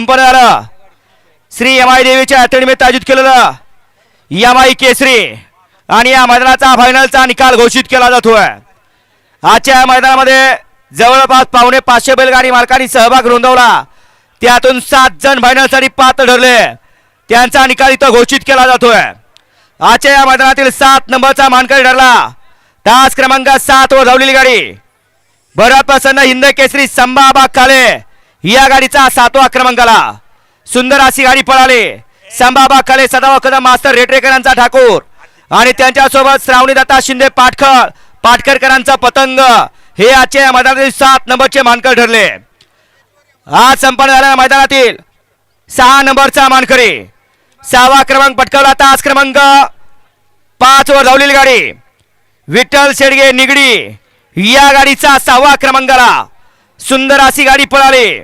संपन्न झालं. श्री यमाई देवीच्या यात्रेनिमित्त आयोजित केलेलं यमाई केसरी आणि या मैदानाचा फायनलचा निकाल घोषित केला जातोय. आजच्या या मैदानामध्ये जवळपास पावणे पाचशे बैलगाडी मालकांनी सहभाग नोंदवला. त्यातून सात जण फायनलसाठी पात्र ठरले. त्यांचा निकाल इथं घोषित केला जातोय. आजच्या या मैदानातील सात नंबरचा मानकरी ठरला. तास क्रमांक सात वर धावलेली गाडी. भरत प्रसन्न हिंद केसरी संभाबा काले. या गाडीचा सातवा क्रमांकाला. सुंदर अशी गाडी पळाली. संभाबा काले सदावा कदम मास्तर रेटरेकरांचा ठाकूर. आणि त्यांच्यासोबत श्रावणी दत्ता शिंदे पाटखळ पाटकरकरांचा पतंग. हे आजच्या या मैदानातील सात नंबरचे मानकर ठरले. आज संपन्न झालेल्या मैदानातील सहा नंबरचा मानकरी. सहावा क्रमांक पटकावला तास क्रमांक पाच वर धावलेली गाडी. विठ्ठल शेडगे निगडी या गाडीचा सहावा क्रमांकाला. सुंदर अशी गाडी पळाली.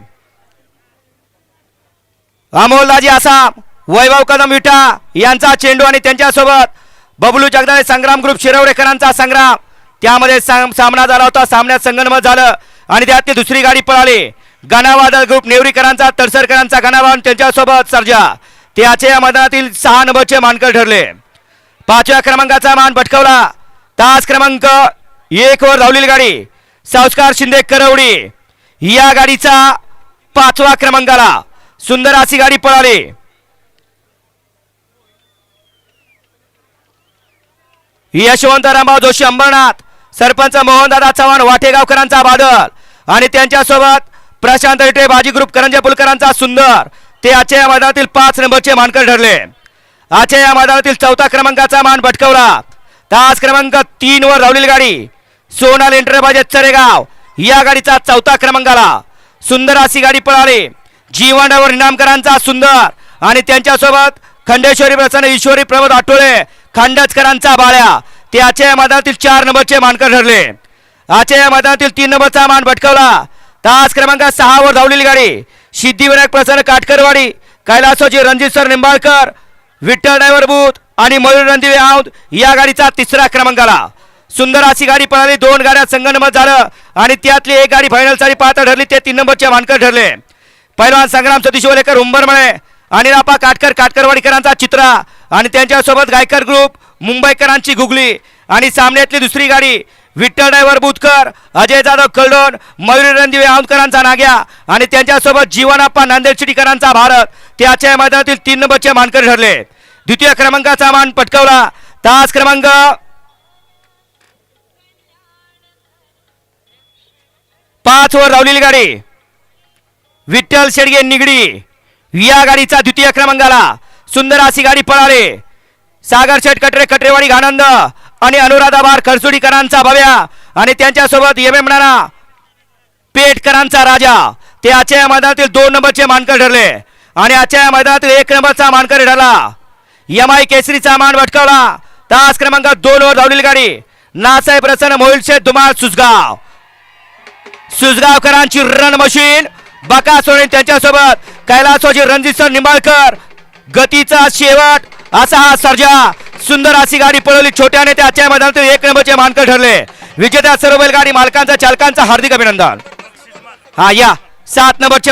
अमोलदाजी आसाम वैभव कदम विटा यांचा चेंडू आणि त्यांच्यासोबत बबलू जगदाळे संग्राम ग्रुप शिरवडेकरांचा संग्राम. त्यामध्ये साम- सामना झाला होता सामन्यात संगनमत झालं आणि त्यात ती दुसरी गाडी पळाली. गणावादळ ग्रुप नेवरीकरांचा तडसरकरांचा गणावा त्यांच्यासोबत सर्जा. त्याचे या मैदानातील सहा नंबरचे मानकर ठरले. पाचव्या क्रमांकाचा मान पटकवला तास क्रमांक एक वर धावलेली गाडी. संस्कार शिंदे करवडी. या गाडीचा पाचवा क्रमांकाला सुंदर अशी गाडी पळाली. यशवंत रामभाऊ जोशी अंबरनाथ सरपंच मोहनदादा चव्हाण वाटेगावकरांचा बादल आणि त्यांच्यासोबत प्रशांत रेटे बाजी ग्रुप करंजे पुलकरांचा सुंदर. ते आजच्या या मैदानातील पाच नंबरचे मानकर ठरले. आजच्या या मैदानातील चौथा क्रमांकाचा मान भटकवला. तास क्रमांक तीन वर धावलेली गाडी सोनाल एंटरप्राइजेस चरेगाव. या गाडीचा चौथा क्रमांक आला सुंदर अशी गाडी पळाली. जीवनावर इनामकरांचा सुंदर आणि त्यांच्यासोबत खंडेश्वरी प्रसन्न ईश्वरी प्रमोद आठोळे खंडचकरांचा बाळ्या. ते आजच्या या मैदानातील चार नंबरचे मानकर ठरले. आजच्या या मैदानातील तीन नंबरचा मान भटकवला. तास क्रमांक सहा वर धावलेली गाडी. सिद्धिविनायक प्रसन्न काटकरवाडी. कैलासोजी रणजित सर निंबाळकर विठ्ठल ड्रायव्हर बूथ आणि मयूर रणदिवे आऊत या गाडीचा तिसरा क्रमांक आला सुंदर अशी गाडी पळाली. दोन गाड्या संगणमत झालं आणि त्यातली एक गाडी फायनलसाठी पात्र ठरली ते तीन नंबरचे मानकर ठरले. पहिलवान संग्राम सतीश ओलेकर उंबरमळे आणि रापा काटकर काटकरवाडीकरांचा चित्रा आणि त्यांच्यासोबत गायकर ग्रुप मुंबईकरांची गुगली आणि सामन्यातली दुसरी गाडी विठ्ठल ड्रायव्हर बुतकर अजय जाधव कलडोन मयुरी रणदिवे औंधकरांचा नाग्या आणि त्यांच्यासोबत जीवनाप्पा नांदेड चिटीकरांचा भारत ते आजच्या मैदानातील तीन नंबरचे मानकर ठरले. द्वितीय क्रमांकाचा मान पटकवला. तास क्रमांक पाच वर धावलेली गाडी. विठ्ठल शेडगे निगडी. या गाडीचा द्वितीय क्रमांकाला सुंदर अशी गाडी पळाले. सागर शेठ कटरे कटरेवाडी घानंद आणि अनुराधाबार खरसुडीकरांचा भव्या आणि त्यांच्यासोबत एम एम नाना पेटकरांचा राजा. ते आजच्या या मैदानातील दोन नंबरचे मानकर ठरले. आणि आजच्या या मैदानातील एक नंबरचा मानकर ठरला. यमाई केसरीचा मान भटकवला. तास क्रमांक दोन वर धावलेली गाडी. नासाहेब प्रसन्न मोहिल शेठ धुमाळ सुसगाव सुजगावकरांची रन मशीन बका सोडे त्यांच्यासोबत कैलासोजी रणजित निंबाळकर. गतीचा शेवट. असा हा सर्जा. सुंदर अशी गाडी पळवली. छोट्याने त्याच्या आजच्या मैदानातील एक नंबरचे मानकर ठरले. विजेत्या सर्व बैलगाडी मालकांचा चालकांचा हार्दिक अभिनंदन. हा या. सात नंबरचे